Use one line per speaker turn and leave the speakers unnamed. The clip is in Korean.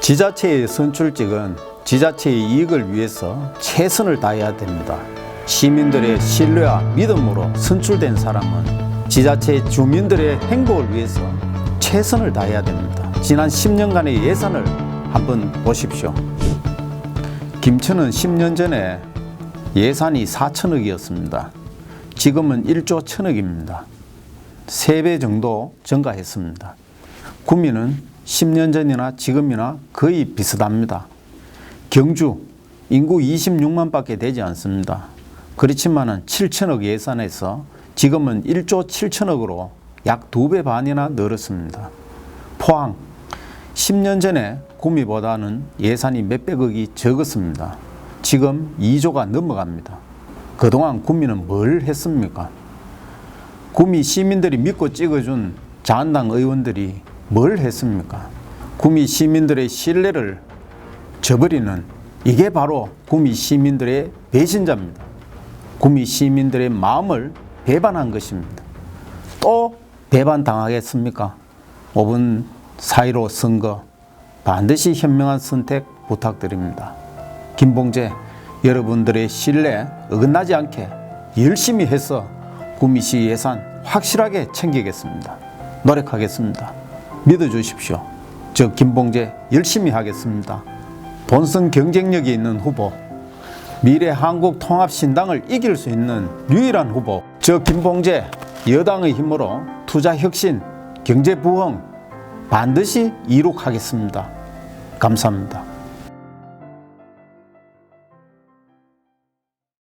지자체의 선출직은 지자체의 이익을 위해서 최선을 다해야 됩니다. 시민들의 신뢰와 믿음으로 선출된 사람은 지자체 주민들의 행복을 위해서 최선을 다해야 됩니다. 지난 10년간의 예산을 한번 보십시오. 김천은 10년 전에 예산이 4천억이었습니다. 지금은 1조 천억입니다. 3배 정도 증가했습니다. 구미는 10년 전이나 지금이나 거의 비슷합니다. 경주 인구 26만 밖에 되지 않습니다. 그렇지만은 7천억 예산에서 지금은 1조 7천억으로 약두배 반이나 늘었습니다. 포항 10년 전에 구미보다는 예산이 몇백억이 적었습니다. 지금 2조가 넘어갑니다. 그동안 구미는 뭘 했습니까? 구미 시민들이 믿고 찍어준 자한당 의원들이 뭘 했습니까? 구미 시민들의 신뢰를 저버리는 이게 바로 구미 시민들의 배신자입니다. 구미 시민들의 마음을 배반한 것입니다. 또 배반당하겠습니까? 5분 사이로 선거 반드시 현명한 선택 부탁드립니다. 김봉재 여러분들의 신뢰 어긋나지 않게 열심히 해서 구미시 예산 확실하게 챙기겠습니다. 노력하겠습니다. 믿어주십시오. 저 김봉재 열심히 하겠습니다. 본선 경쟁력이 있는 후보, 미래 한국 통합신당을 이길 수 있는 유일한 후보, 저 김봉재 여당의 힘으로 투자 혁신, 경제 부흥 반드시 이룩하겠습니다. 감사합니다.